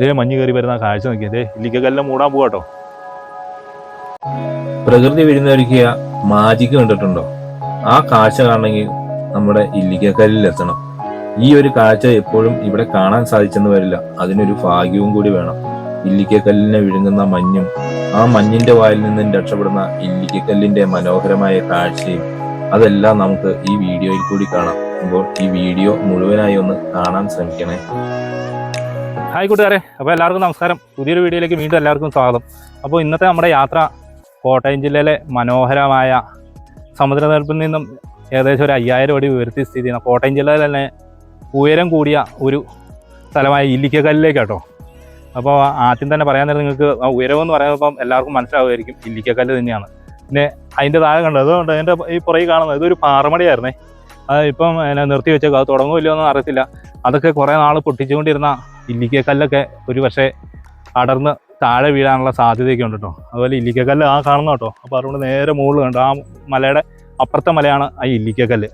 ഇതേ മഞ്ഞ് കയറി വരുന്ന കാഴ്ച നോക്കിയത് ഇല്ലിക്കല്ലാം മൂടാൻ പോവാട്ടോ പ്രകൃതി വിരുന്നൊരുക്കിയ മാജിക് കണ്ടിട്ടുണ്ടോ? ആ കാഴ്ച കാണണമെങ്കിൽ നമ്മുടെ ഇല്ലിക്കക്കല്ലിൽ എത്തണം. ഈ ഒരു കാഴ്ച എപ്പോഴും ഇവിടെ കാണാൻ സാധിച്ചെന്ന് വരില്ല. അതിനൊരു ഭാഗ്യവും കൂടി വേണം. ഇല്ലിക്കക്കല്ലിനെ വിഴുങ്ങുന്ന മഞ്ഞും ആ മഞ്ഞിന്റെ വായിൽ നിന്നും രക്ഷപ്പെടുന്ന ഇല്ലിക്കക്കല്ലിന്റെ മനോഹരമായ കാഴ്ചയും അതെല്ലാം നമുക്ക് ഈ വീഡിയോയിൽ കൂടി കാണാം. അപ്പോൾ ഈ വീഡിയോ മുഴുവനായി ഒന്ന് കാണാൻ ശ്രമിക്കണേ. ഹായ് കൂട്ടുകാരെ. അപ്പോൾ എല്ലാവർക്കും നമസ്കാരം. പുതിയൊരു വീഡിയോയിലേക്ക് വീണ്ടും എല്ലാവർക്കും സ്വാഗതം. അപ്പോൾ ഇന്നത്തെ നമ്മുടെ യാത്ര കോട്ടയം ജില്ലയിലെ മനോഹരമായ സമുദ്രനിരപ്പിൽ നിന്നും ഏകദേശം ഒരു അയ്യായിരം അടി ഉയർത്തി സ്ഥിതി ചെയ്യുന്ന കോട്ടയം ജില്ലയിൽ തന്നെ ഉയരം കൂടിയ ഒരു സ്ഥലമായ ഇല്ലിക്കക്കല്ലിലേക്ക് കേട്ടോ അപ്പോൾ ആദ്യം തന്നെ പറയാൻ നേരം നിങ്ങൾക്ക് ആ ഉയരം എന്ന് പറയുമ്പം എല്ലാവർക്കും മനസ്സിലാവുമായിരിക്കും. ഇല്ലിക്കക്കല്ല് തന്നെയാണ്. പിന്നെ അതിന്റെ താഴെ കണ്ടത് അതുകൊണ്ട് അതിന്റെ ഈ പുറകെ കാണുന്നത് ഇതൊരു പാറമടിയായിരുന്നേ. അത് ഇപ്പം നിർത്തി വെച്ചേക്കും അത് തുടങ്ങുമോ ഇല്ലയോ എന്ന് അറിയത്തില്ല. അതൊക്കെ കുറേ നാൾ പൊട്ടിച്ചുകൊണ്ടിരുന്ന ഇല്ലിക്കക്കല്ലൊക്കെ ഒരു പക്ഷേ അടർന്ന് താഴെ വീഴാനുള്ള സാധ്യതയൊക്കെ ഉണ്ട് കേട്ടോ. അതുപോലെ ഇല്ലിക്കക്കല്ല് ആ കാണുന്ന കേട്ടോ. അപ്പോൾ അതുകൊണ്ട് നേരെ മുകളിൽ കണ്ടു ആ മലയുടെ അപ്പുറത്തെ മലയാണ് ആ ഇല്ലിക്കക്കല്ല്.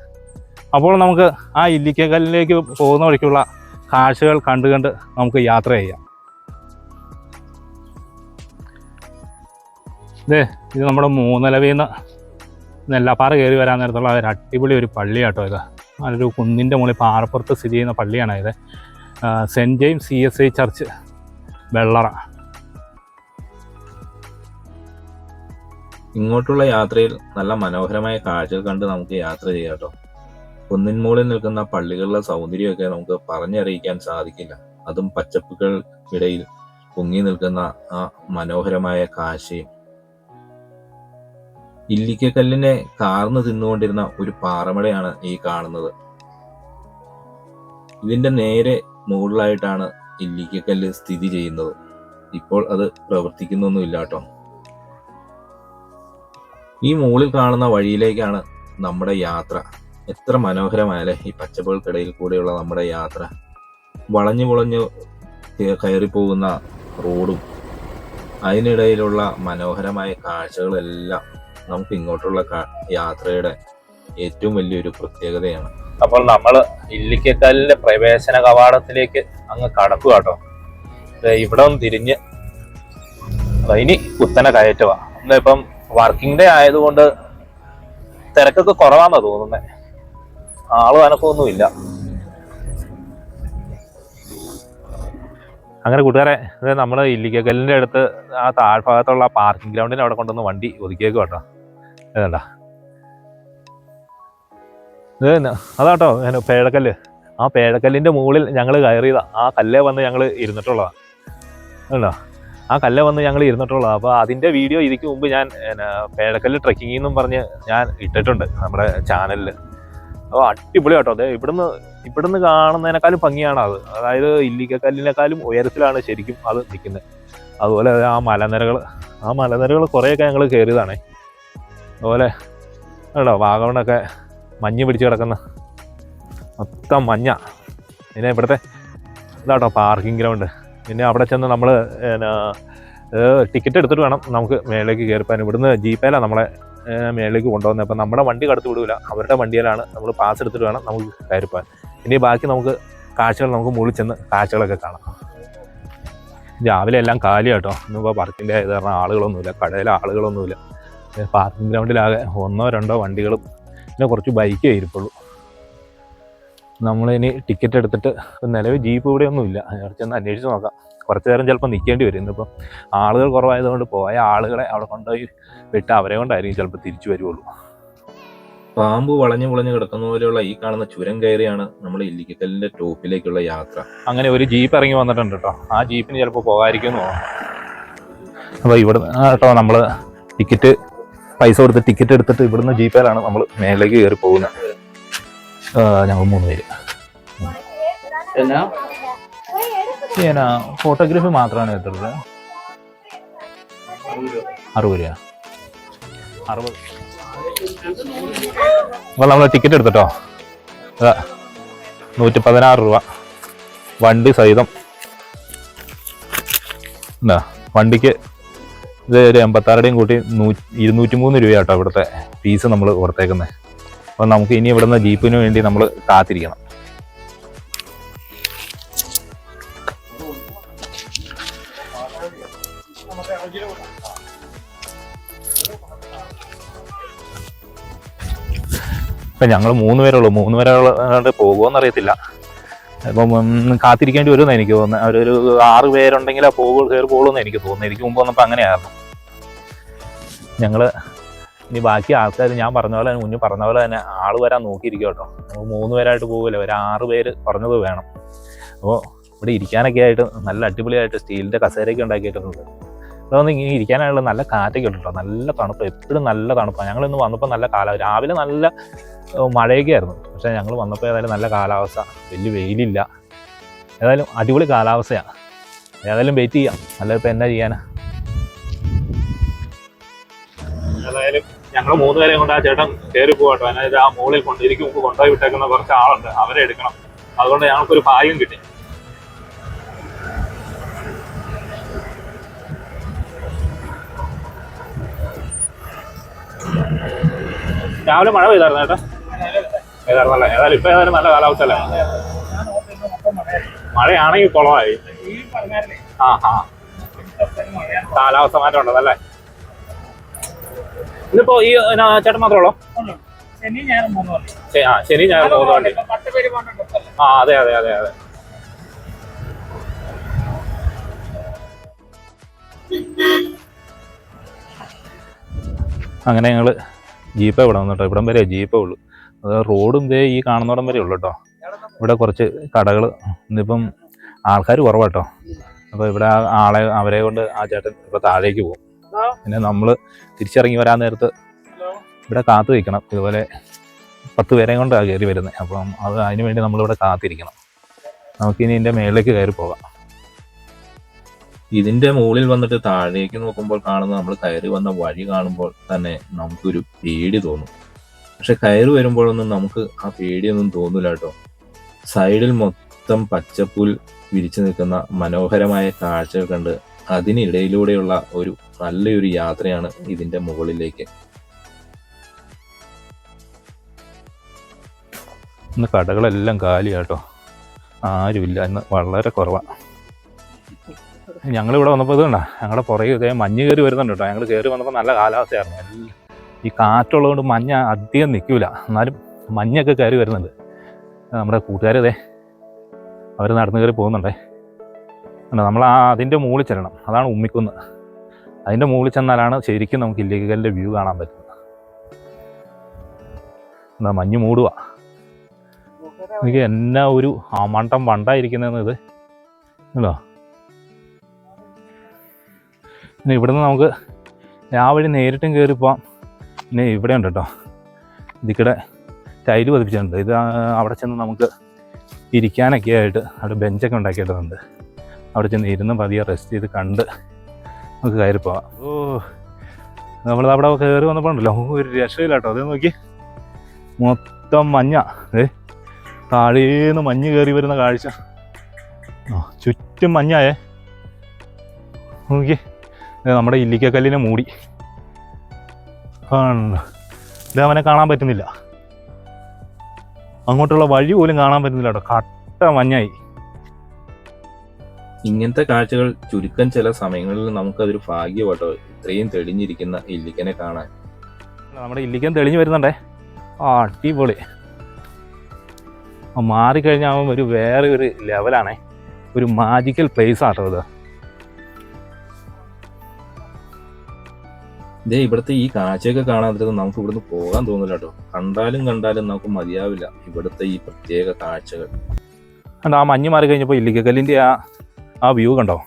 അപ്പോൾ നമുക്ക് ആ ഇല്ലിക്കക്കല്ലിലേക്ക് പോകുന്ന വഴിക്കുള്ള കാഴ്ചകൾ കണ്ടു കണ്ട് നമുക്ക് യാത്ര ചെയ്യാം. ഇതേ ഇത് നമ്മുടെ മൂന്നലവിൽ നെല്ലാപ്പാറ കയറി വരാൻ നേരത്തുള്ള ഒരു അടിപൊളി ഒരു പള്ളിയാട്ടോ ഇത്. നല്ലൊരു കുന്നിന്റെ മുകളിൽ പാറപ്പുറത്ത് സ്ഥിതി ചെയ്യുന്ന പള്ളിയാണ് ഇത്. Saint James C S I church Vellara. ഇങ്ങോട്ടുള്ള യാത്രയിൽ നല്ല മനോഹരമായ കാഴ്ചകൾ കണ്ട് നമുക്ക് യാത്ര ചെയ്യാം കേട്ടോ. മുകളിൽ നിൽക്കുന്ന പള്ളികളുടെ സൗന്ദര്യമൊക്കെ നമുക്ക് പറഞ്ഞറിയിക്കാൻ സാധിക്കില്ല. അതും പച്ചപ്പുകൾക്കിടയിൽ പൊങ്ങി നിൽക്കുന്ന ആ മനോഹരമായ കാഴ്ചയും. ഇല്ലിക്കക്കല്ലിനെ കാർന്നു തിന്നുകൊണ്ടിരുന്ന ഒരു പാറമടയാണ് ഈ കാണുന്നത്. ഇതിന്റെ നേരെ മുകളിലായിട്ടാണ് ഇല്ലിക്കക്കല്ല് സ്ഥിതി ചെയ്യുന്നത്. ഇപ്പോൾ അത് പ്രവർത്തിക്കുന്നൊന്നുമില്ല കേട്ടോ ഈ മുകളിൽ കാണുന്ന വഴിയിലേക്കാണ് നമ്മുടെ യാത്ര. എത്ര മനോഹരമായാലേ ഈ പച്ചപ്പുകൾക്കിടയിൽ കൂടെയുള്ള നമ്മുടെ യാത്ര. വളഞ്ഞു കയറി പോകുന്ന റോഡും അതിനിടയിലുള്ള മനോഹരമായ കാഴ്ചകളെല്ലാം നമുക്ക് ഇങ്ങോട്ടുള്ള യാത്രയുടെ ഏറ്റവും വലിയൊരു പ്രത്യേകതയാണ്. അപ്പോൾ നമ്മൾ ഇല്ലിക്കക്കല്ലിന്റെ പ്രവേശന കവാടത്തിലേക്ക് അങ്ങ് കടക്കുക കേട്ടോ. ഇവിടെ ഒന്ന് തിരിഞ്ഞ്. ഇനി കുത്തനെ കയറ്റുക. ഇപ്പം വർക്കിംഗ് ഡേ ആയതുകൊണ്ട് തിരക്കൊക്കെ കുറവാണെന്ന് തോന്നുന്നത് ആൾ അനക്കമൊന്നുമില്ല അങ്ങനെ കൂട്ടുകാരെ നമ്മൾ ഇല്ലിക്കക്കല്ലിന്റെ അടുത്ത് ആ താഴ്ഭാഗത്തുള്ള പാർക്കിംഗ് ഗ്രൗണ്ടിന് അവിടെ കൊണ്ടുവന്ന് വണ്ടി ഒതുക്കിയേക്കും കേട്ടോ. ഇതണ്ട ഇത് തന്നെ. അതാട്ടോ പേഴക്കല്ല് ആ പേഴക്കല്ലിന്റെ മുകളിൽ ഞങ്ങൾ കയറിയതാ. ആ കല്ലേ വന്ന് ഞങ്ങൾ ഇരുന്നിട്ടുള്ളതാണ് കണ്ടോ? ആ കല്ലേ വന്ന് ഞങ്ങൾ ഇരുന്നിട്ടുള്ളതാണ് അപ്പോൾ അതിന്റെ വീഡിയോ ഇതിക്ക് മുമ്പ് ഞാൻ പേഴക്കല്ല് ട്രക്കിംഗ് എന്നും പറഞ്ഞ് ഞാൻ ഇട്ടിട്ടുണ്ട് നമ്മുടെ ചാനലിൽ അപ്പോൾ അടിപൊളി കേട്ടോ അതെ ഇവിടുന്ന് ഇവിടുന്ന് കാണുന്നതിനേക്കാളും ഭംഗിയാണ് അത്. അതായത് ഇല്ലിക്കക്കല്ലിനേക്കാളും ഉയരത്തിലാണ് ശരിക്കും അത് നിൽക്കുന്നത് അതുപോലെ ആ മലനിരകൾ ആ മലനിരകൾ കുറേയൊക്കെ ഞങ്ങൾ കയറിയതാണേ. അതുപോലെ കേട്ടോ വാഗമണൊക്കെ മഞ്ഞ് പിടിച്ച് കിടക്കുന്ന മൊത്തം മഞ്ഞ. പിന്നെ ഇവിടുത്തെ ഇതാട്ടോ പാർക്കിംഗ് ഗ്രൗണ്ട് പിന്നെ അവിടെ ചെന്ന് നമ്മൾ ടിക്കറ്റ് എടുത്തിട്ട് വേണം നമുക്ക് മേളിലേക്ക് കയറിപ്പാൻ. ഇവിടുന്ന് ജീപ്പേലാണ് നമ്മളെ മേളിലേക്ക് കൊണ്ടുവന്നത് അപ്പം നമ്മുടെ വണ്ടി കടത്തി വിടൂല. അവരുടെ വണ്ടിയിലാണ് നമ്മൾ പാസ് എടുത്തിട്ട് വേണം നമുക്ക് കയറിപ്പാൻ. ഇനി ബാക്കി നമുക്ക് കാഴ്ചകൾ നമുക്ക് മുകളിൽ ചെന്ന് കാഴ്ചകളൊക്കെ കാണാം. രാവിലെ എല്ലാം കാലി കേട്ടോ ഇന്നിപ്പോൾ പാർക്കിന്റെ ഇത് കാരണം ആളുകളൊന്നുമില്ല. കടയിലെ ആളുകളൊന്നുമില്ല. പാർക്കിംഗ് ഗ്രൗണ്ടിലാകെ ഒന്നോ രണ്ടോ വണ്ടികളും പിന്നെ കുറച്ച് ബൈക്കേ ഇരിപ്പുള്ളൂ നമ്മളിനി ടിക്കറ്റ് എടുത്തിട്ട് നിലവിൽ ജീപ്പ് ഇവിടെ ഒന്നും ഇല്ല. അവിടെ ചെന്ന് അന്വേഷിച്ച് നോക്കാം. കുറച്ച് നേരം ചിലപ്പോൾ നിൽക്കേണ്ടി വരും. ഇന്നിപ്പം ആളുകൾ കുറവായതുകൊണ്ട് പോയ ആളുകളെ അവിടെ കൊണ്ടുപോയി വിട്ട് അവരെ കൊണ്ടായിരിക്കും ചിലപ്പോൾ തിരിച്ചു വരുവുള്ളൂ. പാമ്പ് വളഞ്ഞു വളഞ്ഞു കിടക്കുന്ന പോലെയുള്ള ഈ കാണുന്ന ചുരം കയറിയാണ് നമ്മൾ ഇല്ലിക്കക്കല്ലിന്റെ ടോപ്പിലേക്കുള്ള യാത്ര. അങ്ങനെ ഒരു ജീപ്പ് ഇറങ്ങി വന്നിട്ടുണ്ട് കേട്ടോ. ആ ജീപ്പിന് ചിലപ്പോൾ പോകാതിരിക്കും എന്ന് അപ്പോൾ ഇവിടെ കേട്ടോ നമ്മൾ ടിക്കറ്റ് പൈസ കൊടുത്ത് ടിക്കറ്റ് എടുത്തിട്ട് ഇവിടുന്ന് ജീപ്പിലാണ് നമ്മൾ മേലേക്ക് കയറി പോകുന്നത്. ഞങ്ങൾ മൂന്ന് പേര്. എന്നാ? ഞാൻ ഫോട്ടോഗ്രാഫി മാത്രമാണ് എടുത്തിട്ടുള്ളത്. അറുപത് രൂപ അറുപത്. അപ്പോൾ നമ്മൾ ടിക്കറ്റ് എടുത്തിട്ടോ? അതാ നൂറ്റി പതിനാറ് രൂപ. വണ്ടി സഹിതം. എന്താ വണ്ടിക്ക് ഇത് ഒരു എൺപത്താറുടെയും കൂട്ടി നൂ ഇരുന്നൂറ്റി മൂന്ന് രൂപയാട്ടോ ഇവിടുത്തെ ഫീസ് നമ്മൾ പുറത്തേക്കുന്നത് അപ്പോൾ നമുക്ക് ഇനി ഇവിടുന്ന് ജീപ്പിന് വേണ്ടി നമ്മൾ കാത്തിരിക്കണം. ഇപ്പം ഞങ്ങൾ മൂന്ന് പേരുള്ളൂ മൂന്ന് പേരുള്ള പോകുമോ അറിയത്തില്ല ഇപ്പം ഉം, കാത്തിരിക്കേണ്ടി വരുമെന്ന് എനിക്ക് തോന്നുന്നത് അവരൊരു ആറ് പേരുണ്ടെങ്കിൽ ആ പോകു കയറി പോകുള്ളൂ എനിക്ക് തോന്നുന്നു. എനിക്ക് മുമ്പ് വന്നപ്പോൾ അങ്ങനെയായിരുന്നു. ഞങ്ങൾ ഇനി ബാക്കി ആൾക്കാർ ഞാൻ പറഞ്ഞ പോലെ തന്നെ മുന്നേ പറഞ്ഞ പോലെ തന്നെ ആൾ വരാൻ നോക്കിയിരിക്കും കേട്ടോ മൂന്ന് പേരായിട്ട് പോകില്ല ഒരു ആറ് പേര് പറഞ്ഞത് വേണം. അപ്പോൾ ഇവിടെ ഇരിക്കാനൊക്കെ ആയിട്ട് നല്ല അടിപൊളിയായിട്ട് സ്റ്റീലിന്റെ കസേരയൊക്കെ ഉണ്ടാക്കിയിട്ടുണ്ട്. അതൊന്ന് ഇങ്ങനെ ഇരിക്കാനായുള്ള നല്ല കാറ്റൊക്കെ ഉണ്ട് കേട്ടോ നല്ല തണുപ്പ്. എപ്പോഴും നല്ല തണുപ്പാണ് ഞങ്ങളിന്ന് വന്നപ്പോൾ നല്ല കാലം. രാവിലെ നല്ല മഴയൊക്കെ ആയിരുന്നു പക്ഷേ ഞങ്ങൾ വന്നപ്പോൾ ഏതായാലും നല്ല കാലാവസ്ഥ. വലിയ വെയിലില്ല. ഏതായാലും അടിപൊളി കാലാവസ്ഥയാണ് ഏതായാലും വെയിറ്റ് ചെയ്യാം. അല്ലാതെ ഇപ്പം എന്നാ ചെയ്യാനാ? ഏതായാലും ഞങ്ങൾ മൂന്ന് പേരെ കൊണ്ട് ആ ചേട്ടൻ കയറി പോകട്ടോ അതായത് ആ മുകളിൽ കൊണ്ട് എനിക്ക് മുമ്പ് കൊണ്ടുപോയി വിട്ടേക്കുന്ന കുറച്ച് ആളുണ്ട്. അവരെ എടുക്കണം. അതുകൊണ്ട് ഞങ്ങൾക്കൊരു ഭാഗ്യം കിട്ടി. രാവിലെ മഴ പെയ്തായിരുന്നു ചേട്ടാ? പെയ്തായിരുന്നല്ലേ ഏതായാലും ഇപ്പൊ ഏതായാലും നല്ല കാലാവസ്ഥ അല്ലേ? മഴയാണെങ്കിൽ കുളമായി. ആ ആ. കാലാവസ്ഥ മാറ്റം ഉണ്ടതല്ലേ ഇന്നിപ്പോ ഈ ചേട്ടൻ മാത്രമേ ഉള്ളൂ? ശനി മൂന്ന് ആ ഞായർ മൂന്ന് വണ്ടി. ആ അതെ അതെ അതെ അതെ. അങ്ങനെ ഞങ്ങൾ ജീപ്പേ ഇവിടെ വന്നിട്ടോ ഇവിടം വരെ ജീപ്പേ ഉള്ളൂ. അത് റോഡും ദേ ഈ കാണുന്നിടം വരെ ഉള്ളു കേട്ടോ ഇവിടെ കുറച്ച് കടകൾ ഇന്നിപ്പം ആൾക്കാർ കുറവാട്ടോ. അപ്പോൾ ഇവിടെ ആളെ അവരെ കൊണ്ട് ആ ചേട്ടൻ ഇപ്പോൾ താഴേക്ക് പോകും. പിന്നെ നമ്മൾ തിരിച്ചിറങ്ങി വരാൻ നേരത്ത് ഇവിടെ കാത്തു നിൽക്കണം ഇതുപോലെ പത്ത് പേരെയും കൊണ്ടാണ് കയറി വരുന്നത് അപ്പം അത് അതിന് വേണ്ടി നമ്മളിവിടെ കാത്തിരിക്കണം. നമുക്കിനി ഇതിന്റെ മേളിലേക്ക് കയറി പോകാം. ഇതിന്റെ മുകളിൽ വന്നിട്ട് താഴേക്ക് നോക്കുമ്പോൾ കാണുന്ന നമ്മൾ കയറി വന്ന വഴി കാണുമ്പോൾ തന്നെ നമുക്കൊരു പേടി തോന്നും. പക്ഷെ കയറി വരുമ്പോഴൊന്നും നമുക്ക് ആ പേടിയൊന്നും തോന്നില്ല കേട്ടോ. സൈഡിൽ മൊത്തം പച്ചപ്പുൽ വിരിച്ചു നിൽക്കുന്ന മനോഹരമായ കാഴ്ചകൾ കണ്ട് അതിനിടയിലൂടെയുള്ള ഒരു നല്ലൊരു യാത്രയാണ് ഇതിന്റെ മുകളിലേക്ക്. ഇന്ന് കടകളെല്ലാം കാലിയാട്ടോ ആരുമില്ല ഇന്ന് വളരെ കുറവാണ് ഞങ്ങളിവിടെ വന്നപ്പോൾ ഇത് കണ്ട ഞങ്ങളുടെ പുറകെ മഞ്ഞ് കയറി വരുന്നുണ്ട് കേട്ടോ. ഞങ്ങൾ കയറി വന്നപ്പോൾ നല്ല കാലാവസ്ഥയായിരുന്നു. എല്ലാം ഈ കാറ്റുള്ളതുകൊണ്ട് മഞ്ഞ അധികം നിൽക്കില്ല എന്നാലും മഞ്ഞൊക്കെ കയറി വരുന്നുണ്ട്. നമ്മുടെ കൂട്ടുകാരതേ അവർ നടന്നു കയറി പോകുന്നുണ്ടേ. നമ്മൾ ആ അതിന്റെ മുകളിൽ ചെല്ലണം. അതാണ് ഉമ്മിക്കുന്ന്. അതിന്റെ മുകളിൽ ചെന്നാലാണ് ശരിക്കും നമുക്ക് ഇല്ലിക്കലിന്റെ വ്യൂ കാണാൻ പറ്റുന്നത്. എന്താ മഞ്ഞ് മൂടുക എനിക്ക് എന്നാ ഒരു ആമണ്ടം വണ്ടായിരിക്കുന്നതെന്ന് ഇത്. പിന്നെ ഇവിടുന്ന് നമുക്ക് രാവിലെ നേരിട്ടും കയറി പോവാം. പിന്നെ ഇവിടെ ഉണ്ട് കേട്ടോ. ഇതിക്കടെ ടൈൽ പതിപ്പിച്ചിട്ടുണ്ട്. ഇത് അവിടെ ചെന്ന് നമുക്ക് ഇരിക്കാനൊക്കെ ആയിട്ട് അവിടെ ബെഞ്ചൊക്കെ ഉണ്ടാക്കിയിട്ടുണ്ട്. അവിടെ ചെന്ന് ഇരുന്ന് പതിയെ റെസ്റ്റ് ചെയ്ത് കണ്ട് നമുക്ക് കയറി പോവാം. ഓ നമ്മൾ അവിടെ കയറി വന്നപ്പോൾ ഉണ്ടല്ലോ. ഒരു രക്ഷയില്ല കേട്ടോ അതേ നോക്കി. മൊത്തം മഞ്ഞ. ഏ താഴേന്ന് മഞ്ഞ് കയറി വരുന്ന കാഴ്ച. ചുറ്റും മഞ്ഞായേ. നോക്കി. നമ്മുടെ ഇല്ലിക്കക്കല്ലിനെ മൂടി. ഇത് അവനെ കാണാൻ പറ്റുന്നില്ല. അങ്ങോട്ടുള്ള വഴി പോലും കാണാൻ പറ്റുന്നില്ല കേട്ടോ. കട്ട മഞ്ഞായി. ഇങ്ങനത്തെ കാഴ്ചകൾ ചുരുക്കം ചില സമയങ്ങളിൽ നമുക്കതൊരു ഭാഗ്യമാട്ടോ ഇത്രയും തെളിഞ്ഞിരിക്കുന്ന ഇല്ലിക്കനെ കാണാൻ. നമ്മുടെ ഇല്ലിക്കൻ തെളിഞ്ഞു വരുന്നുണ്ടേ. ആ അടിപൊളി. ആ, മാറിക്കഴിഞ്ഞാൽ അവൻ ഒരു വേറെ ഒരു ലെവലാണേ ഒരു മാജിക്കൽ പ്ലേസ് ആട്ടോ ഇത് ഇതേ ഇവിടുത്തെ ഈ കാഴ്ചയൊക്കെ കാണാതിരുന്ന് നമുക്ക് ഇവിടുന്ന് പോകാൻ തോന്നില്ല കേട്ടോ കണ്ടാലും കണ്ടാലും നമുക്ക് മതിയാവില്ല. ഇവിടുത്തെ ഈ പ്രത്യേക കാഴ്ചകൾ. കണ്ടോ ആ മഞ്ഞ് മാറി കഴിഞ്ഞപ്പോൾ ഇല്ലിക്കക്കല്ലിന്റെ ആ ആ വ്യൂ കണ്ടോ?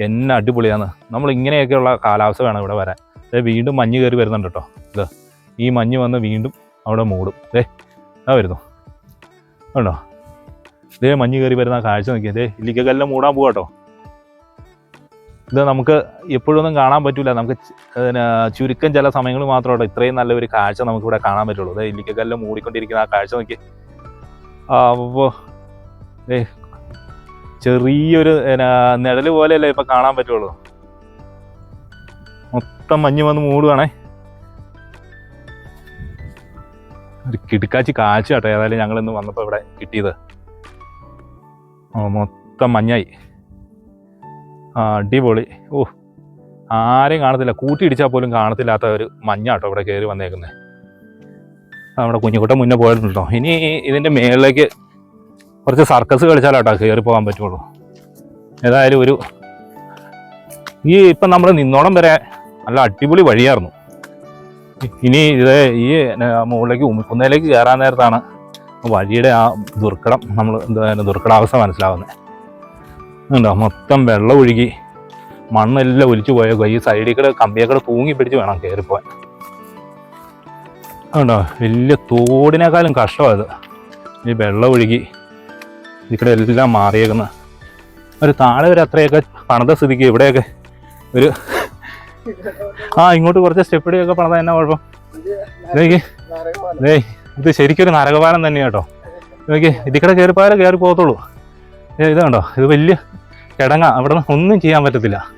എന്നെ അടിപൊളിയാണ് നമ്മൾ ഇങ്ങനെയൊക്കെയുള്ള കാലാവസ്ഥ വേണം ഇവിടെ വരാൻ. വീണ്ടും മഞ്ഞ് കയറി വരുന്നുണ്ട് കേട്ടോ. ഇത് ഈ മഞ്ഞ് വന്ന് വീണ്ടും അവിടെ മൂടും. ദേ ആ വരുന്നു. കണ്ടോ? ഇതേ മഞ്ഞ് കയറി വരുന്ന കാഴ്ച നോക്കിയേ. ദേ മൂടാൻ പോവാട്ടോ ഇത് നമുക്ക് എപ്പോഴൊന്നും കാണാൻ പറ്റില്ല നമുക്ക് ചുരുക്കം ചില സമയങ്ങൾ മാത്രമേ ഇത്രയും നല്ലൊരു കാഴ്ച നമുക്ക് ഇവിടെ കാണാൻ പറ്റുള്ളൂ. അതായത് ഇല്ലിക്കക്കല്ല് മൂടിക്കൊണ്ടിരിക്കുന്ന ആ കാഴ്ച നോക്കി. ചെറിയൊരു നിഴൽ പോലെയല്ലേ ഇപ്പം കാണാൻ പറ്റുള്ളൂ. മൊത്തം മഞ്ഞ് വന്ന് മൂടുവാണേ. ഒരു കിടുക്കാച്ചി കാഴ്ച കേട്ടോ. ഏതായാലും ഞങ്ങളിന്ന് വന്നപ്പോൾ ഇവിടെ കിട്ടിയത്. മൊത്തം മഞ്ഞായി. അടിപൊളി. ഓ ആരെയും കാണത്തില്ല. കൂട്ടിയിടിച്ചാൽ പോലും കാണത്തില്ലാത്ത ഒരു മഞ്ഞാട്ടോ ഇവിടെ കയറി വന്നേക്കുന്നത് നമ്മുടെ കുഞ്ഞുകുട്ടം മുന്നേ പോയിട്ടുണ്ടോ? ഇനി ഇതിന്റെ മേളിലേക്ക് കുറച്ച് സർക്കസ് കളിച്ചാലാട്ടോ കയറി പോകാൻ പറ്റുള്ളൂ. ഏതായാലും ഒരു ഈ ഇപ്പം നമ്മൾ നിന്നോളം വരെ നല്ല അടിപൊളി വഴിയായിരുന്നു. ഇനി ഇത് ഈ മുകളിലേക്ക് ഉമിക്കുന്നതിലേക്ക് കയറാൻ നേരത്താണ് വഴിയുടെ ആ ദുർഘടം. നമ്മൾ എന്താ ദുർഘടാവസ്ഥ മനസ്സിലാവുന്നത് ഉണ്ടോ മൊത്തം വെള്ളം ഒഴുകി. മണ്ണെല്ലാം ഒലിച്ചു പോയ ഈ സൈഡിൽ കൂടെ കമ്പിയൊക്കെ തൂങ്ങി പിടിച്ച് വേണം കയറിപ്പോവാൻ ഉണ്ടോ വലിയ തോടിനേക്കാളും കഷ്ടമാണ് ഈ വെള്ളം ഒഴുകി. ഇവിടെ എല്ലാം മാറിയേക്കുന്ന. ഒരു താഴെ ഒരു അത്രയൊക്കെ പണിത സ്ഥിതിക്ക് ഇവിടെയൊക്കെ ഒരു ആ ഇങ്ങോട്ട് കുറച്ച് സ്റ്റെപ്പിടിയൊക്കെ പണിത എന്നാ കുഴപ്പം? ഇത് ശരിക്കൊരു നരകപാലം തന്നെയാട്ടോ നോക്കി ഇതിക്കടെ കൂടെ കയറിപ്പോയാലേ കയറി പോകത്തുള്ളൂ. ഏ ഇത് വലിയ കിടങ്ങ. അവിടെ നിന്ന് ഒന്നും ചെയ്യാൻ പറ്റത്തില്ല.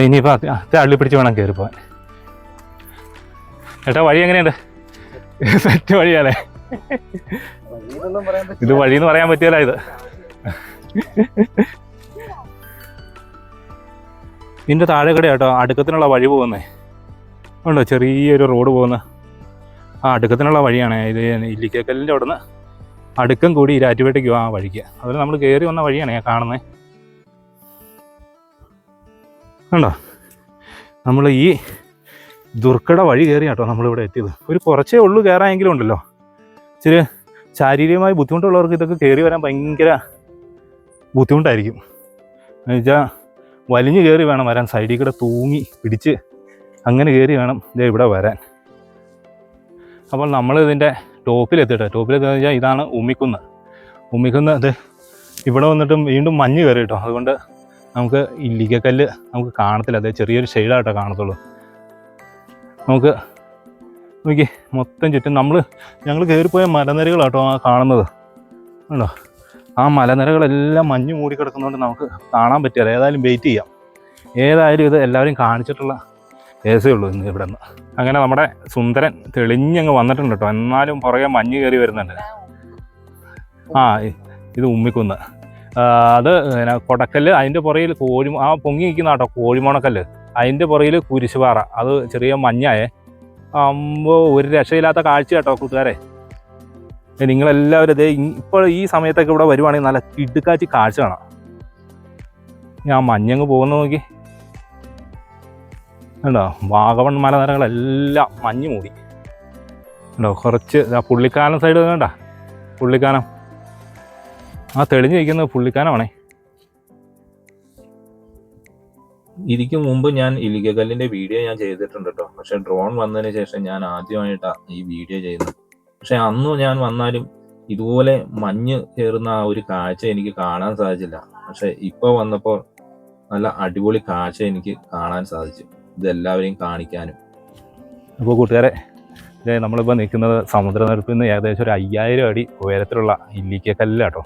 ഇനിയിപ്പോൾ അള്ളി പിടിച്ച് വേണം കയറി പോവാൻ. ഏട്ടാ വഴി എങ്ങനെയുണ്ട്? സെറ്റ് വഴിയാലേ ഇത് വഴി എന്ന് പറയാൻ പറ്റിയല്ല ഇത്. ഇതിന്റെ താഴെ കൂടെ കേട്ടോ അടുക്കത്തിനുള്ള വഴി പോകുന്നേ. ഉണ്ടോ? ചെറിയൊരു റോഡ് പോകുന്ന. ആ അടുക്കത്തിനുള്ള വഴിയാണ് ഇത്. ഇല്ലിക്കക്കല്ലിന്റെ അവിടെ നിന്ന് അടുക്കം കൂടി ഇരാറ്റുപേട്ടയ്ക്ക് ആ വഴിക്ക്. അതിൽ നമ്മൾ കയറി വന്ന വഴിയാണ് ഞാൻ കാണുന്നത് കണ്ടോ? നമ്മൾ ഈ ദുർഘട വഴി കയറി കേട്ടോ നമ്മളിവിടെ എത്തിയത്. ഒരു കുറച്ചേ ഉള്ളൂ കയറാമെങ്കിലും ഉണ്ടല്ലോ. ഇച്ചിരി ശാരീരികമായി ബുദ്ധിമുട്ടുള്ളവർക്ക് ഇതൊക്കെ കയറി വരാൻ ഭയങ്കര ബുദ്ധിമുട്ടായിരിക്കും. എന്നുവെച്ചാൽ വലിഞ്ഞു കയറി വേണം വരാൻ സൈഡിൽ കൂടെ തൂങ്ങി പിടിച്ച് അങ്ങനെ കയറി വേണം ഇവിടെ വരാൻ. അപ്പോൾ നമ്മൾ ഇതിന്റെ ടോപ്പിലെത്തിയിട്ട്? ടോപ്പിലെത്തുക വെച്ചാൽ ഇതാണ് ഉമ്മിക്കുന്ന് ഉമ്മിക്കുന്ന് അത് ഇവിടെ വന്നിട്ടും വീണ്ടും മഞ്ഞ് കയറി കേട്ടോ അതുകൊണ്ട് നമുക്ക് ഇല്ലിക്കക്കല്ല് നമുക്ക് കാണത്തില്ല. അത് ചെറിയൊരു ഷെയ്ഡായിട്ടോ കാണത്തുള്ളൂ. നമുക്ക് നോക്കി മൊത്തം ചുറ്റും നമ്മൾ ഞങ്ങൾ കയറിപ്പോയ മലനിരകളാട്ടോ ആ കാണുന്നത്. ഉണ്ടോ ആ മലനിരകളെല്ലാം മഞ്ഞ് മൂടിക്കിടക്കുന്നതുകൊണ്ട് നമുക്ക് കാണാൻ പറ്റില്ല. ഏതായാലും വെയിറ്റ് ചെയ്യാം. ഏതായാലും ഇത് എല്ലാവരും കാണിച്ചിട്ടുള്ള ഏസേ ഉള്ളൂ ഇന്ന് ഇവിടെ നിന്ന് അങ്ങനെ നമ്മുടെ സുന്ദരൻ തെളിഞ്ഞങ്ങ് വന്നിട്ടുണ്ട് കേട്ടോ. എന്നാലും പുറകെ മഞ്ഞ് കയറി വരുന്നുണ്ട്. ആ ഇത് ഉമ്മിക്കുന്ന്. അത് കൊടക്കല്ല് അതിന്റെ പുറയിൽ കോഴി ആ പൊങ്ങി നിൽക്കുന്ന കേട്ടോ കോഴിമോണക്കല്ല്. അതിന്റെ പുറയിൽ കുരിശുപാറ. അത് ചെറിയ മഞ്ഞായേ. അമ്പോ ഒരു രക്ഷയില്ലാത്ത കാഴ്ച കേട്ടോ കൂട്ടുകാരെ. നിങ്ങളെല്ലാവരും ഇതേ ഇപ്പോൾ ഈ സമയത്തൊക്കെ ഇവിടെ വരുവാണെങ്കിൽ നല്ല കിടുക്കാച്ചി കാഴ്ച കാണാം. ഞാൻ മഞ്ഞങ്ങ് പോകുന്ന നോക്കി. കണ്ടോ? വാഗവൺ മലനിരകളെല്ലാം മഞ്ഞ് മൂടി. കണ്ടോ? കുറച്ച് പുള്ളിക്കാനം സൈഡ് കണ്ട? പുള്ളിക്കാനം. ആ തെളിഞ്ഞു നിൽക്കുന്നത് പുള്ളിക്കാനമാണേ. ഇതിക്ക് മുമ്പ് ഞാൻ ഇലിഗക്കല്ലിന്റെ വീഡിയോ ഞാൻ ചെയ്തിട്ടുണ്ട് കേട്ടോ. പക്ഷെ ഡ്രോൺ വന്നതിന് ശേഷം ഞാൻ ആദ്യമായിട്ടാണ് ഈ വീഡിയോ ചെയ്യുന്നത്. പക്ഷെ അന്ന് ഞാൻ വന്നാലും ഇതുപോലെ മഞ്ഞ് കയറുന്ന ആ ഒരു കാഴ്ച എനിക്ക് കാണാൻ സാധിച്ചില്ല. പക്ഷെ ഇപ്പോൾ വന്നപ്പോൾ നല്ല അടിപൊളി കാഴ്ച എനിക്ക് കാണാൻ സാധിച്ചു. ഇതെല്ലാവരെയും കാണിക്കാനും. അപ്പോൾ കൂട്ടുകാരെ നമ്മളിപ്പോൾ നിൽക്കുന്നത് സമുദ്രനിരപ്പിൽ നിന്ന് ഏകദേശം ഒരു അയ്യായിരം അടി ഉയരത്തിലുള്ള ഇല്ലിക്കക്കല്ലാട്ടോ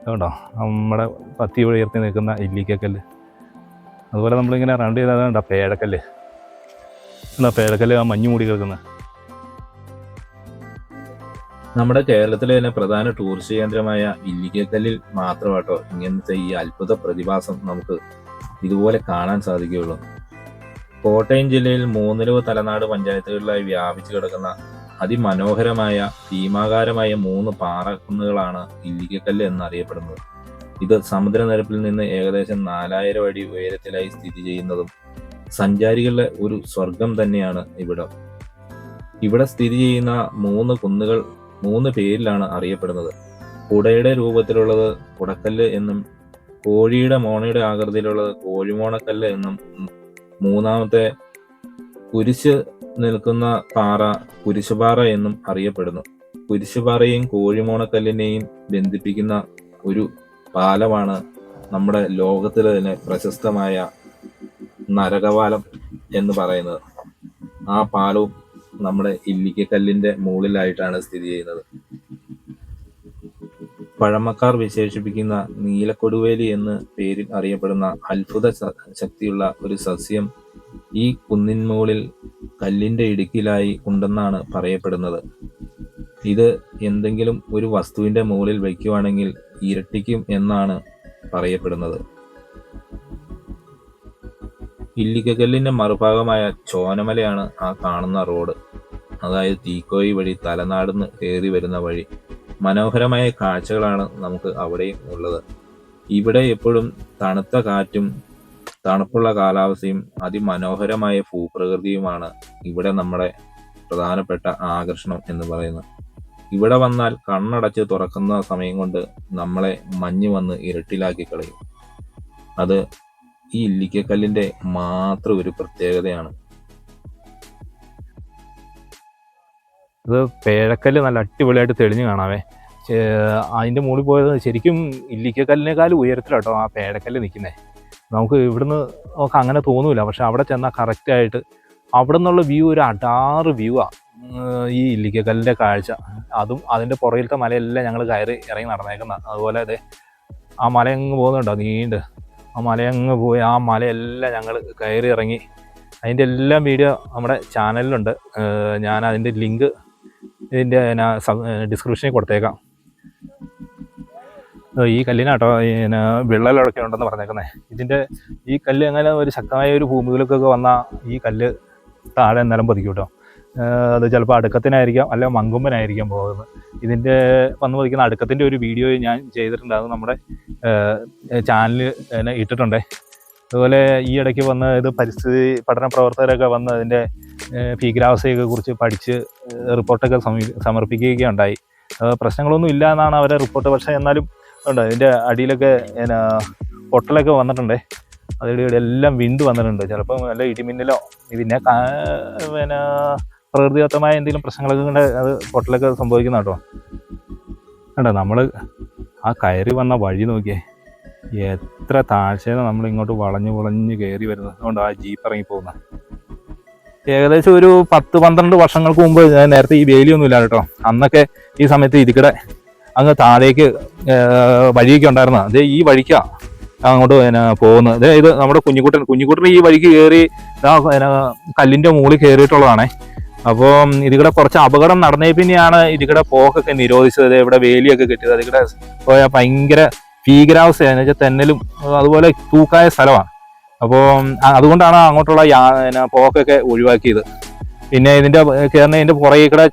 അതുകൊണ്ടോ നമ്മുടെ പത്തി ഉയർത്തി നിൽക്കുന്ന ഇല്ലിക്കക്കല്ല്. അതുപോലെ നമ്മളിങ്ങനെ റൗണ്ട് ചെയ്താൽ കണ്ടോ പേഴക്കല്ല് എന്താ പേഴക്കല്ല് ആ മഞ്ഞ് മൂടി കിടക്കുന്നത് നമ്മുടെ കേരളത്തിലെ തന്നെ പ്രധാന ടൂറിസ്റ്റ് കേന്ദ്രമായ ഇല്ലിക്കക്കല്ലിൽ മാത്രമാട്ടോ ഇങ്ങനത്തെ ഈ അത്ഭുത പ്രതിഭാസം നമുക്ക് ഇതുപോലെ കാണാൻ സാധിക്കുകയുള്ളൂ. കോട്ടയം ജില്ലയിൽ മൂന്നിലവ് തലനാട് പഞ്ചായത്തുകളിലായി വ്യാപിച്ചു കിടക്കുന്ന അതിമനോഹരമായ ഭീമാകാരമായ മൂന്ന് പാറക്കുന്നുകളാണ് ഇല്ലിക്കക്കല്ല് എന്നറിയപ്പെടുന്നത്. ഇത് സമുദ്രനിരപ്പിൽ നിന്ന് ഏകദേശം നാലായിരം അടി ഉയരത്തിലായി സ്ഥിതി ചെയ്യുന്നതും സഞ്ചാരികളുടെ ഒരു സ്വർഗം തന്നെയാണ് ഇവിടെ. ഇവിടെ സ്ഥിതി ചെയ്യുന്ന മൂന്ന് കുന്നുകൾ മൂന്ന് പേരിലാണ് അറിയപ്പെടുന്നത്. കുടയുടെ രൂപത്തിലുള്ളത് കുടക്കല്ല് എന്നും കോഴിയുടെ മോണയുടെ ആകൃതിയിലുള്ളത് കോഴിമോണക്കല്ല് എന്നും മൂന്നാമത്തെ കുരിശ് നിൽക്കുന്ന പാറ കുരിശുപാറ എന്നും അറിയപ്പെടുന്നു. കുരിശുപാറയും കോഴിമോണക്കല്ലിനെയും ബന്ധിപ്പിക്കുന്ന ഒരു പാലമാണ് നമ്മുടെ ലോകത്തിൽ തന്നെ പ്രശസ്തമായ നരകപാലം എന്ന് പറയുന്നത്. ആ പാലവും നമ്മുടെ ഇല്ലിക്കക്കല്ലിന്റെ മുകളിലായിട്ടാണ് സ്ഥിതി ചെയ്യുന്നത്. പഴമക്കാർ വിശേഷിപ്പിക്കുന്ന നീലക്കൊടുവേലി എന്ന് പേരിൽ അറിയപ്പെടുന്ന അത്ഭുത ശക്തിയുള്ള ഒരു സസ്യം ഈ കുന്നിൻ മുകളിൽ കല്ലിന്റെ ഇടുക്കിലായി ഉണ്ടെന്നാണ് പറയപ്പെടുന്നത്. ഇത് എന്തെങ്കിലും ഒരു വസ്തുവിന്റെ മുകളിൽ വയ്ക്കുവാണെങ്കിൽ ഇരട്ടിക്കും എന്നാണ് പറയപ്പെടുന്നത്. ഇല്ലിക്കക്കല്ലിന്റെ മറുഭാഗമായ ചോനമലയാണ് ആ കാണുന്ന റോഡ്. അതായത് തീക്കോയി വഴി തലനാടുന്ന് കയറി വരുന്ന വഴി. മനോഹരമായ കാഴ്ചകളാണ് നമുക്ക് അവിടെയും ഉള്ളത്. ഇവിടെ എപ്പോഴും തണുത്ത കാറ്റും തണുപ്പുള്ള കാലാവസ്ഥയും അതിമനോഹരമായ ഭൂപ്രകൃതിയുമാണ് ഇവിടെ നമ്മുടെ പ്രധാനപ്പെട്ട ആകർഷണം എന്ന് പറയുന്നത്. ഇവിടെ വന്നാൽ കണ്ണടച്ച് തുറക്കുന്ന സമയം കൊണ്ട് നമ്മളെ മഞ്ഞ് വന്ന് ഇരട്ടിലാക്കി കളയും. അത് ഈ ഇല്ലിക്കക്കല്ലിന്റെ മാത്രം ഒരു പ്രത്യേകതയാണ്. ഇത് പേഴക്കല്ല് നല്ല അടിപൊളിയായിട്ട് തെളിഞ്ഞു കാണാവേ. അതിന്റെ മുകളിൽ പോയത് ശരിക്കും ഇല്ലിക്കക്കല്ലിനേക്കാളും ഉയരത്തിലാട്ടോ ആ പേഴക്കല്ല് നിൽക്കുന്നത് നമുക്ക് ഇവിടുന്ന് നമുക്ക് അങ്ങനെ തോന്നൂല. പക്ഷെ അവിടെ ചെന്നാൽ കറക്റ്റായിട്ട് അവിടെ നിന്നുള്ള വ്യൂ ഒരു അടാറ് വ്യൂ ആ. ഈ ഇല്ലിക്കക്കല്ലിന്റെ കാഴ്ച. അതും അതിന്റെ പുറകിലത്തെ മലയെല്ലാം ഞങ്ങൾ കയറി ഇറങ്ങി നടന്നേക്കുന്ന അതുപോലെ അതെ ആ മല അങ്ങ് പോകുന്നുണ്ടോ? നീണ്ട്. ആ മലയങ്ങ് പോയി ആ മലയെല്ലാം ഞങ്ങൾ കയറി ഇറങ്ങി. അതിന്റെ എല്ലാം വീഡിയോ നമ്മുടെ ചാനലിലുണ്ട്. ഞാൻ അതിന്റെ ലിങ്ക് ഇതിന്റെ ഡിസ്ക്രിപ്ഷനിൽ കൊടുത്തേക്കാം. ഈ കല്ലിനാട്ടോ പിന്നെ വിള്ളലൊക്കെ ഉണ്ടെന്ന് പറഞ്ഞേക്കുന്നത് ഇതിന്റെ ഈ കല്ല് എങ്ങനെ ഒരു ശക്തമായ ഒരു ഭൂമികളൊക്കെ വന്നാൽ ഈ കല്ല് താഴെ നിലം പതിക്കും കേട്ടോ അത് ചിലപ്പോൾ അടുക്കത്തിനായിരിക്കാം അല്ല മങ്കുമ്പനായിരിക്കാം പോകുന്നത്. ഇതിന്റെ വന്ന് പതിക്കുന്ന അടുക്കത്തിന്റെ ഒരു വീഡിയോ ഞാൻ ചെയ്തിട്ടുണ്ട് അത് നമ്മുടെ ചാനലിൽ ഇട്ടിട്ടുണ്ടേ. അതുപോലെ ഈ ഇടയ്ക്ക് വന്ന ഇത് പരിസ്ഥിതി പഠന പ്രവർത്തകരൊക്കെ വന്ന് അതിന്റെ ഭീകരാവസ്ഥയൊക്കെ കുറിച്ച് പഠിച്ച് റിപ്പോർട്ടൊക്കെ സമർപ്പിക്കുകയൊക്കെ സമർപ്പിക്കുകയുണ്ടായി. പ്രശ്നങ്ങളൊന്നും ഇല്ല എന്നാണ് അവരെ റിപ്പോർട്ട്. പക്ഷേ എന്നാലും ഉണ്ട് ഇതിന്റെ അടിയിലൊക്കെ എന്നാ പൊട്ടലൊക്കെ വന്നിട്ടുണ്ടേ. ഇവിടെ എല്ലാം വിണ്ട് വന്നിട്ടുണ്ട്. ചിലപ്പോൾ വല്ല ഇടിമിന്നലോ പിന്നെ പിന്നെ പ്രകൃതിദത്തമായ എന്തെങ്കിലും പ്രശ്നങ്ങളൊക്കെ കൊണ്ട് അത് പൊട്ടലൊക്കെ സംഭവിക്കുന്ന കേട്ടോ. കണ്ടോ നമ്മൾ ആ കയറി വന്ന വഴി നോക്കിയേ. എത്ര താഴ്ചയാണ് നമ്മൾ ഇങ്ങോട്ട് വളഞ്ഞു വളഞ്ഞ് കയറി വരുന്നത്. അതുകൊണ്ട് ആ ജീപ്പ് ഇറങ്ങി പോകുന്നത് ഏകദേശം ഒരു പത്ത് പന്ത്രണ്ട് വർഷങ്ങൾക്ക് മുമ്പ് ഞാൻ നേരത്തെ ഈ വേലിയൊന്നും ഇല്ല കേട്ടോ. അന്നൊക്കെ ഈ സമയത്ത് ഇതിക്കടെ അങ്ങ് താഴേക്ക് വഴിയൊക്കെ ഉണ്ടായിരുന്നു. അതേ ഈ വഴിക്കാ അങ്ങോട്ട് പിന്നെ പോകുന്നത്. അതേ ഇത് നമ്മുടെ കുഞ്ഞിക്കുട്ടൻ. കുഞ്ഞിക്കുട്ടൻ ഈ വഴിക്ക് കയറി കല്ലിന്റെ മുകളിൽ കയറിയിട്ടുള്ളതാണേ. അപ്പോൾ ഇതിവിടെ കുറച്ച് അപകടം നടന്നേ പിന്നെയാണ് ഇതിവിടെ പോക്കൊക്കെ നിരോധിച്ചത്. ഇവിടെ വേലിയൊക്കെ കിട്ടിയത്. അതിവിടെ പോയാൽ ഭയങ്കര ഭീകരാവസ്ഥയാണ് എന്ന് വെച്ചാൽ തെന്നലും അതുപോലെ തൂക്കായ സ്ഥലമാണ്. അപ്പോൾ അതുകൊണ്ടാണ് അങ്ങോട്ടുള്ള യാ എന്നാ പോക്കൊക്കെ ഒഴിവാക്കിയത്. പിന്നെ ഇതിന്റെ കയറുന്നതിന്റെ പുറകെ കൂടെ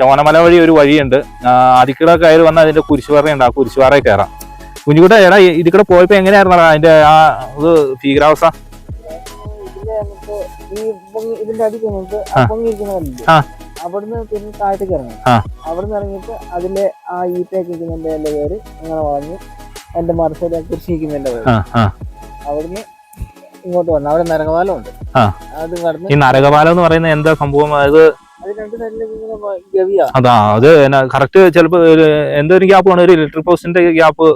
ചോനമല വഴി ഒരു വഴിയുണ്ട്. ആ, അതിൽ കൂടെ കയറി വന്നാൽ അതിന്റെ കുരിശുപാറയുണ്ട് ആ കുരിശുപാറയിൽ കയറാം കുഞ്ഞുകൂടെ എടാ ഇതിക്കൂടെ കൂടെ പോയപ്പോ എങ്ങനെയായിരുന്നു അതിന്റെ ആ ഇത് ഭീകരാവസ്ഥ? ഈ ഇതിന്റെ അടി കഴിഞ്ഞിട്ട്. അവിടുന്ന് പിന്നെ താഴത്തേക്ക് ഇറങ്ങി. അവിടുന്ന് ഇറങ്ങിയിട്ട് അതിലെ ആ ഈറ്റയൊക്കെ ഇരിക്കുന്നതിന്റെ എല്ലാം കയറി അങ്ങനെ വളഞ്ഞ് എന്റെ മറുസൈഡ് കൃഷി നിൽക്കുന്നുണ്ട് അവിടുന്ന് ഇങ്ങോട്ട് വന്നു. അവിടെ നരകപാലം ഉണ്ട്. അത് കടന്ന് ഈ നരകപാലം എന്ന് പറയുന്ന എന്താ സംഭവം? അതായത് അത് അതാ കറക്റ്റ് ചിലപ്പോ എന്തോ ഒരു ഗ്യാപ്പ് ആണ്? ഒരു ഇലക്ട്രിക് പോസ്റ്റിന്റെ ഗ്യാപ്പ്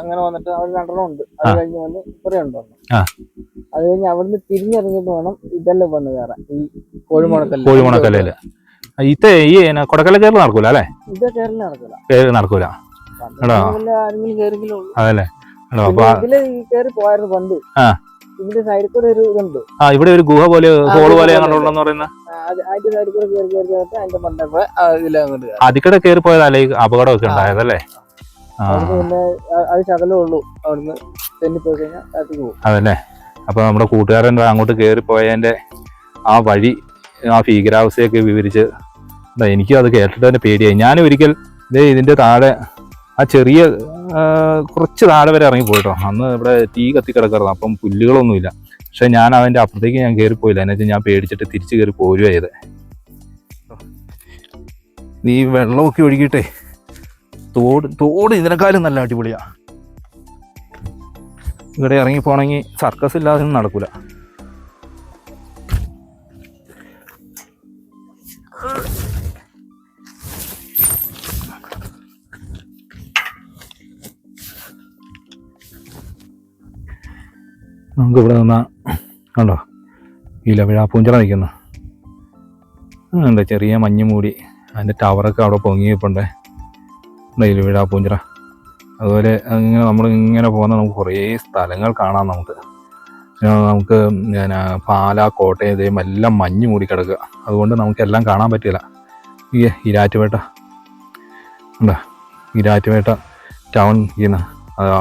അങ്ങനെ വന്നിട്ട് അവിടെ രണ്ടെണ്ണം ഉണ്ട്. അത്. കഴിഞ്ഞ് വന്ന് ഇപ്പറേ ഉണ്ടോ. അത് കഴിഞ്ഞ് അവിടുന്ന് തിരിഞ്ഞിറങ്ങിയിട്ട് വേണം ഇതെല്ലാം വന്ന് കയറാൻ. ഈ കോഴിമുണക്കല്ല് കോഴിമുണക്കല്ലേൽ ഇത്തെ ഈ കൊടക്കല കയറി നടക്കൂല അല്ലേ? ഇത് കേരളം കയറി നടക്കൂല. എടാ. അതല്ലേ. എടോ, അപ്പൊ. ഇതിന്റെ സൈഡിൽ കൂടെ ഒരു ഇതുണ്ട്. ആ ഇവിടെ ഒരു ഗുഹ പോലെ ഹോൾ പോലെ. കണ്ടുള്ളതെന്ന് പറയുന്ന? അതിക്കടെ കയറി പോയതല്ലേ ഈ അപകടമൊക്കെ ഉണ്ടായതല്ലേ? അത് ഉള്ളൂ. അവിടുന്ന് കഴിഞ്ഞാൽ അതല്ലേ. അപ്പൊ നമ്മുടെ കൂട്ടുകാരൻ അങ്ങോട്ട് കയറി പോയതിന്റെ ആ വഴി ആ ഭീകരാവസ്ഥയൊക്കെ വിവരിച്ച് ദാ എനിക്കും അത് കേട്ടിട്ട് തന്നെ പേടിയായി. ഞാൻ ഒരിക്കൽ ഇതേ ഇതിന്റെ താഴെ ആ ചെറിയ കുറച്ച് താഴെ വരെ ഇറങ്ങി പോയിട്ടോ. അന്ന് ഇവിടെ തീ കത്തി കിടക്കാറുണ്ട് അപ്പം പുല്ലുകളൊന്നുമില്ല. പക്ഷെ ഞാൻ അതിന്റെ അപ്പുറത്തേക്ക് ഞാൻ കയറി പോയില്ല. എന്നു വെച്ചാൽ ഞാൻ പേടിച്ചിട്ട് തിരിച്ച് കയറി പോരുക ചെയ്ത്. ഈ വെള്ളമൊക്കെ ഒഴുകിയിട്ടേ തോട് തോട് ഇതിനെക്കാളും നല്ല അടിപൊളിയാ. ഇവിടെ ഇറങ്ങി പോണെങ്കിൽ സർക്കസ് ഇല്ലാതെ നടക്കൂല. നമുക്ക് ഇവിടെ നിന്നാ കണ്ടോ? ഈ ലവിഴ പൂഞ്ചിറ നിൽക്കുന്നു. എന്താ ചെറിയ മഞ്ഞ് മൂടി അതിന്റെ ടവറൊക്കെ അവിടെ പൊങ്ങിയപ്പോണ്ടേ ഇലവിഴ പൂഞ്ചിറ? അതുപോലെ ഇങ്ങനെ നമ്മൾ ഇങ്ങനെ പോകുന്ന നമുക്ക് കുറേ സ്ഥലങ്ങൾ കാണാം നമുക്ക്. നമുക്ക് പിന്നെ പാല കോട്ടയം ഇതേം എല്ലാം മഞ്ഞ് മൂടി കിടക്കുക. അതുകൊണ്ട് നമുക്കെല്ലാം കാണാൻ പറ്റില്ല. ഈ ഇരാറ്റുപേട്ട ഉണ്ടോ ഇരാറ്റുപേട്ട ടൗൺ ഇന്ന്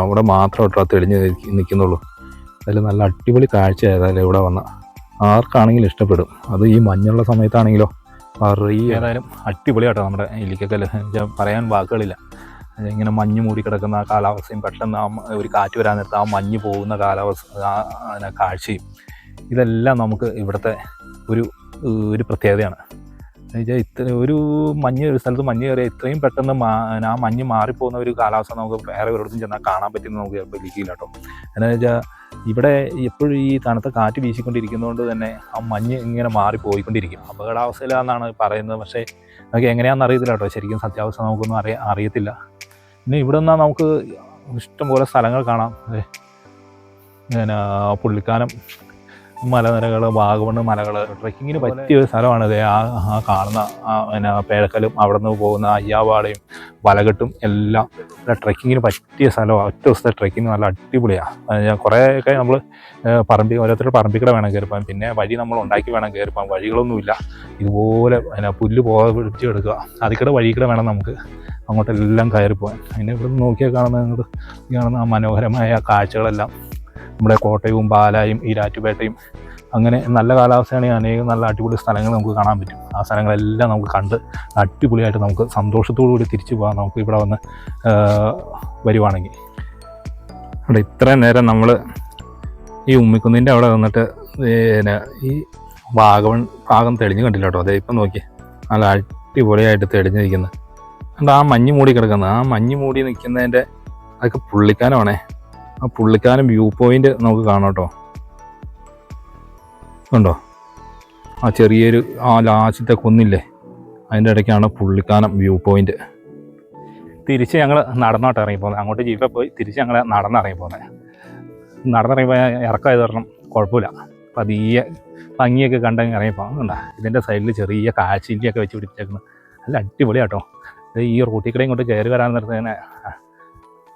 അവിടെ മാത്രം കേട്ടോ തെളിഞ്ഞ് നിൽക്കുന്നുള്ളൂ. അതിൽ നല്ല അടിപൊളി കാഴ്ച ഏതായാലും ഇവിടെ വന്ന. ആർക്കാണെങ്കിലും ഇഷ്ടപ്പെടും. അത് ഈ മഞ്ഞുള്ള സമയത്താണെങ്കിലോ? അറിയ ഏതായാലും അടിപൊളിയാട്ടോ നമ്മുടെ ഇല്ലിക്കക്കല്ല് പറയാൻ വാക്കുകളില്ല. ഇങ്ങനെ മഞ്ഞ് മൂടി കിടക്കുന്ന ആ കാലാവസ്ഥയും പെട്ടെന്ന് ആ ഒരു കാറ്റ് വരാൻ നേരത്ത് ആ മഞ്ഞ് പോകുന്ന കാലാവസ്ഥ ആ കാഴ്ചയും ഇതെല്ലാം നമുക്ക് ഇവിടുത്തെ ഒരു ഒരു പ്രത്യേകതയാണ്. എന്നുവെച്ചാൽ ഇത്ര ഒരു മഞ്ഞ് ഒരു സ്ഥലത്ത് മഞ്ഞ് കയറിയാൽ ഇത്രയും പെട്ടെന്ന് മാ ആ മഞ്ഞ് മാറിപ്പോകുന്ന ഒരു കാലാവസ്ഥ നമുക്ക് വേറെ ഒരിടത്തും ചെന്നാൽ കാണാൻ പറ്റുന്ന നമുക്ക് ചിലപ്പോൾ ഇരിക്കില്ല കേട്ടോ. എന്താണെന്ന് വെച്ചാൽ ഇവിടെ എപ്പോഴും ഈ തണുത്ത കാറ്റ് വീശിക്കൊണ്ടിരിക്കുന്നതുകൊണ്ട് തന്നെ ആ മഞ്ഞ് ഇങ്ങനെ മാറിപ്പോയിക്കൊണ്ടിരിക്കും. അപകടാവസ്ഥയിലാണെന്നാണ് പറയുന്നത്. പക്ഷേ നമുക്ക് എങ്ങനെയാണെന്ന് അറിയത്തില്ല കേട്ടോ. ശരിക്കും സത്യാവസ്ഥ നമുക്കൊന്നും അറിയ അറിയത്തില്ല. പിന്നെ ഇവിടെ നിന്നാൽ നമുക്ക് ഇഷ്ടംപോലെ സ്ഥലങ്ങൾ കാണാം. പിന്നെ പുള്ളിക്കാനം മലനിരകൾ വാഗമണ് മലകൾ ട്രക്കിങ്ങിന് പറ്റിയ ഒരു സ്ഥലമാണ് ഇത് ആ ആ കാണുന്ന ആ പിന്നെ പേഴക്കലും അവിടെ നിന്ന് പോകുന്ന അയ്യാവാടയും വലകെട്ടും എല്ലാം. ട്രക്കിങ്ങിന് പറ്റിയ സ്ഥലമാണ് ഒറ്റ ദിവസത്തെ ട്രക്കിങ് നല്ല അടിപൊളിയാണ് ഞാൻ കുറേയൊക്കെ നമ്മൾ പറമ്പി ഓരോരുത്തരുടെ പറമ്പിക്കട വേണം കയറിപ്പോകാൻ പിന്നെ വഴി നമ്മൾ ഉണ്ടാക്കി വേണം കയറിപ്പോകാൻ വഴികളൊന്നുമില്ല. ഇതുപോലെ പിന്നെ പുല്ല് പോകാതെ പിടിച്ച് എടുക്കുക അതിക്കടെ വഴിക്കടെ വേണം നമുക്ക് അങ്ങോട്ടെല്ലാം കയറിപ്പോകാൻ അതിനെ ഇവിടെ നോക്കിയാൽ കാണുന്ന നിങ്ങൾക്ക് ഈ കാണുന്ന ആ മനോഹരമായ കാഴ്ചകളെല്ലാം. നമ്മുടെ കോട്ടയവും പാലായും ഈരാറ്റുപേട്ടയും അങ്ങനെ നല്ല കാലാവസ്ഥയാണെങ്കിൽ അനേകം നല്ല അടിപൊളി സ്ഥലങ്ങൾ നമുക്ക് കാണാൻ പറ്റും. ആ സ്ഥലങ്ങളെല്ലാം നമുക്ക് കണ്ട് അടിപൊളിയായിട്ട് നമുക്ക് സന്തോഷത്തോടു കൂടി തിരിച്ചു പോകാം നമുക്ക് ഇവിടെ വന്ന് വരുവാണെങ്കിൽ. അവിടെ ഇത്രയും നേരം നമ്മൾ ഈ ഉമ്മിക്കുന്നിന്റെ അവിടെ വന്നിട്ട് പിന്നെ ഈ വാഗവൺ ഭാഗം തെളിഞ്ഞ് കണ്ടില്ല കേട്ടോ. അതേ ഇപ്പം നോക്കി നല്ല അടിപൊളിയായിട്ട് തെളിഞ്ഞ് നിൽക്കുന്നത് കണ്ടോ ആ മഞ്ഞ് മൂടി കിടക്കുന്നത്? ആ മഞ്ഞ് മൂടി നിൽക്കുന്നതിന്റെ അതൊക്കെ പുള്ളിക്കാനമാണേ ആ പുള്ളിക്കാനം വ്യൂ പോയിന്റ് നമുക്ക് കാണാം കേട്ടോ. ഉണ്ടോ? ആ ചെറിയൊരു ആ ലാസ്റ്റത്തെ കുന്നില്ലേ? അതിന്റെ ഇടയ്ക്കാണ് പുള്ളിക്കാനം വ്യൂ പോയിന്റ്. തിരിച്ച് ഞങ്ങൾ നടന്നോട്ട് ഇറങ്ങി പോകുന്നത് അങ്ങോട്ട് ജീപ്പിൽ പോയി തിരിച്ച് ഞങ്ങൾ നടന്നിറങ്ങി പോകുന്നത് നടന്നിറങ്ങിയപ്പോൾ ഇറക്കമായത് കാരണം കുഴപ്പമില്ല. പതിയെ ഭംഗിയൊക്കെ കണ്ടെങ്കിൽ ഇറങ്ങിപ്പോകാം കണ്ടാ? ഇതിന്റെ സൈഡിൽ ചെറിയ കാഴ്ചയിലൊക്കെ വെച്ച് പിടിച്ചേക്കുന്നത് നല്ല അടിപൊളിയാട്ടോ ഈ റൂട്ടിൽ ഇങ്ങോട്ട് കയറി വരാൻ നേരത്തേനെ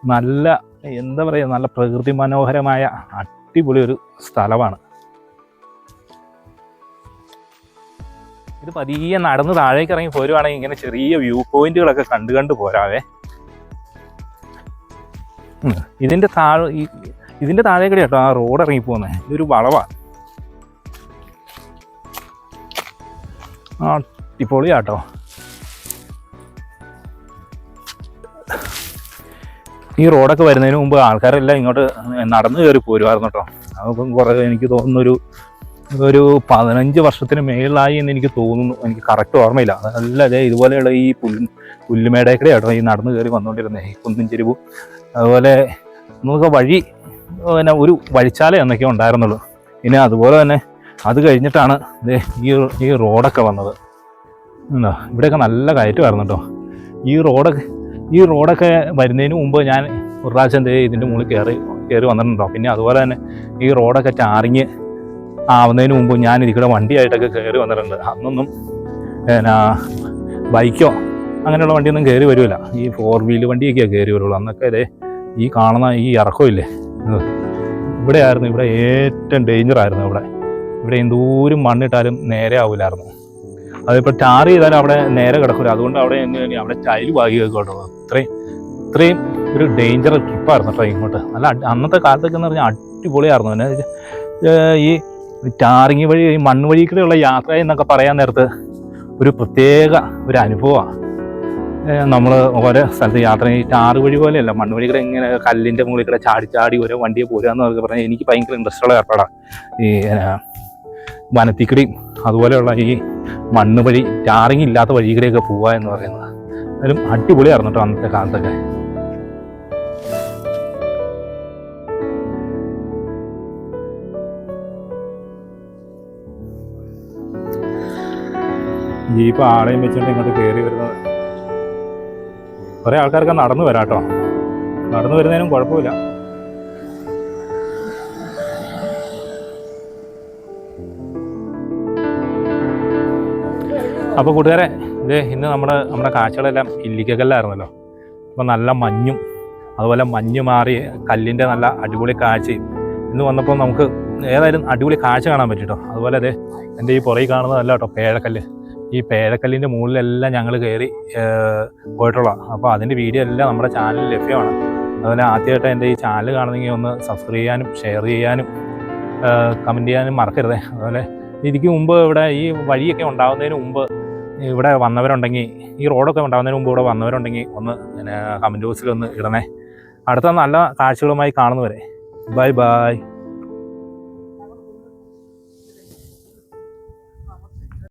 നല്ല എന്താ പറയുക നല്ല പ്രകൃതി മനോഹരമായ അടിപൊളി ഒരു സ്ഥലമാണ്. ഇത് പതിയെ നടന്ന് താഴേക്ക് ഇറങ്ങി പോരുവാണെങ്കിൽ ഇങ്ങനെ ചെറിയ വ്യൂ പോയിന്റുകളൊക്കെ കണ്ടു കണ്ട് പോരാവേ. ഇതിന്റെ താഴെ ഈ ഇതിന്റെ താഴെ കൂടെ കേട്ടോ ആ റോഡ് ഇറങ്ങി പോകുന്നത് ഇതൊരു വളവാണ് ആ അടിപൊളിയാട്ടോ. ഈ റോഡൊക്കെ വരുന്നതിന് മുമ്പ് ആൾക്കാരെല്ലാം ഇങ്ങോട്ട് നടന്നു കയറി പോരുമായിരുന്നു കേട്ടോ. അതിപ്പം കുറേ എനിക്ക് തോന്നുന്നൊരു ഒരു പതിനഞ്ച് വർഷത്തിന് മേളിലായി എന്ന് എനിക്ക് തോന്നുന്നു. എനിക്ക് കറക്റ്റ് ഓർമ്മയില്ല. അല്ല അതെ ഇതുപോലെയുള്ള ഈ പുല്ല് പുല്ലുമേടേക്കടെ കേട്ടോ ഈ നടന്നു കയറി വന്നുകൊണ്ടിരുന്നത് ഈ കുന്നും ചെരുവും അതുപോലെ നമുക്ക് വഴി പിന്നെ ഒരു വഴിച്ചാല എന്നൊക്കെ ഉണ്ടായിരുന്നുള്ളൂ. പിന്നെ അതുപോലെ തന്നെ അത് കഴിഞ്ഞിട്ടാണ് ഈ ഈ റോഡൊക്കെ വന്നത്. ഉണ്ടോ? ഇവിടെയൊക്കെ നല്ല കയറ്റമായിരുന്നു കേട്ടോ. ഈ റോഡൊക്കെ ഈ റോഡൊക്കെ വരുന്നതിന് മുമ്പ് ഞാൻ ഒരു പ്രാവശ്യം ദേ ഇതിന്റെ മുകളിൽ കയറി കയറി വന്നിട്ടുണ്ടോ? പിന്നെ അതുപോലെ തന്നെ ഈ റോഡൊക്കെ ചാറിഞ്ഞ് ആവുന്നതിന് മുമ്പ് ഞാൻ ഇതിക്കൂടെ വണ്ടിയായിട്ടൊക്കെ കയറി വന്നിട്ടുണ്ട്. അന്നൊന്നും എന്നാ ബൈക്കോ അങ്ങനെയുള്ള വണ്ടിയൊന്നും കയറി വരില്ല ഈ ഫോർ വീൽ വണ്ടിയൊക്കെയാണ് കയറി വരുള്ളൂ. അന്നൊക്കെ ഇതേ ഈ കാണുന്ന ഈ ഇറക്കമില്ലേ ഇവിടെ ആയിരുന്നു ഇവിടെ ഏറ്റവും ഡേഞ്ചർ ആയിരുന്നു ഇവിടെ ഇവിടെ എന്തോരം മണ്ണിട്ടാലും നേരെ ആവില്ലായിരുന്നു അതിപ്പോൾ ടാർ ചെയ്താലും അവിടെ നേരെ കിടക്കില്ല അതുകൊണ്ട് അവിടെ അവിടെ ടൈൽ വാങ്ങി കേട്ടോ ഇത്രയും ഇത്രയും ഒരു ഡേഞ്ചർ ട്രിപ്പായിരുന്നു കേട്ടോ ഇങ്ങോട്ട്. നല്ല അന്നത്തെ കാലത്തൊക്കെ എന്ന് പറഞ്ഞാൽ അടിപൊളിയായിരുന്നു. പിന്നെ ഈ ടാറിങ് വഴി ഈ മണ്ണ് വഴി കൂടെയുള്ള യാത്ര എന്നൊക്കെ പറയാൻ നേരത്ത് ഒരു പ്രത്യേക ഒരു അനുഭവമാണ്. നമ്മൾ ഓരോ സ്ഥലത്ത് യാത്ര ഈ ടാറ് വഴി പോലെയല്ല മണ്ണ് വഴി കൂടെ ഇങ്ങനെ കല്ലിന്റെ മുകളിൽ കൂടെ ചാടി ചാടി ഓരോ വണ്ടിയെ പോരുക എന്നൊക്കെ പറഞ്ഞാൽ എനിക്ക് ഭയങ്കര ഇൻട്രസ്റ്റ് ഉള്ള ഏർപ്പാടാണ്. ഈ വനത്തിക്കടിയും അതുപോലെയുള്ള ഈ മണ്ണ് വഴി ടാറിങ് ഇല്ലാത്ത വഴി കൂടെയൊക്കെ പോവുക എന്ന് പറയുന്നത്. അതിലും അടിപൊളിയായിരുന്നു കേട്ടോ അന്നത്തെ കാലത്തൊക്കെ. ജീപ്പ് ആളെയും വെച്ചിട്ട് ഇങ്ങോട്ട് കയറി വരുന്നത് കുറേ ആൾക്കാർക്ക് നടന്നു വരാം കേട്ടോ നടന്നു വരുന്നതിനും കുഴപ്പമില്ല. അപ്പോൾ കൂട്ടുകാരെ ഇത് ഇന്ന് നമ്മുടെ നമ്മുടെ കാഴ്ചകളെല്ലാം ഇല്ലിക്കല്ലായിരുന്നല്ലോ അപ്പോൾ നല്ല മഞ്ഞും അതുപോലെ മഞ്ഞ് മാറി കല്ലിന്റെ നല്ല അടിപൊളി കാഴ്ചയും ഇന്ന് വന്നപ്പോൾ നമുക്ക് ഏതായാലും അടിപൊളി കാഴ്ച കാണാൻ പറ്റിട്ടോ. അതുപോലെ അതെ എന്റെ ഈ പുറകിൽ കാണുന്നതല്ല കേട്ടോ പേഴക്കല്ല്. ഈ പേഴക്കല്ലിന്റെ മുകളിലെല്ലാം ഞങ്ങൾ കയറി പോയിട്ടുള്ളതാണ് അപ്പോൾ അതിന്റെ വീഡിയോ എല്ലാം നമ്മുടെ ചാനലിൽ ലഭ്യമാണ്. അതുപോലെ ആദ്യമായിട്ട് എന്റെ ഈ ചാനൽ കാണുന്നെങ്കിൽ ഒന്ന് സബ്സ്ക്രൈബ് ചെയ്യാനും ഷെയർ ചെയ്യാനും കമന്റ് ചെയ്യാനും മറക്കരുതേ. അതുപോലെ ഇതിക്ക് മുമ്പ് ഇവിടെ ഈ വഴിയൊക്കെ ഉണ്ടാകുന്നതിന് മുമ്പ് ഇവിടെ വന്നവരുണ്ടെങ്കിൽ ഈ റോഡൊക്കെ ഉണ്ടാകുന്നതിന് മുമ്പ് ഇവിടെ വന്നവരുണ്ടെങ്കിൽ ഒന്ന് കമന്റ് ബോക്സിൽ ഒന്ന് ഇടണേ. അടുത്ത നല്ല കാഴ്ചകളുമായി കാണുന്നവരെ. Bye bye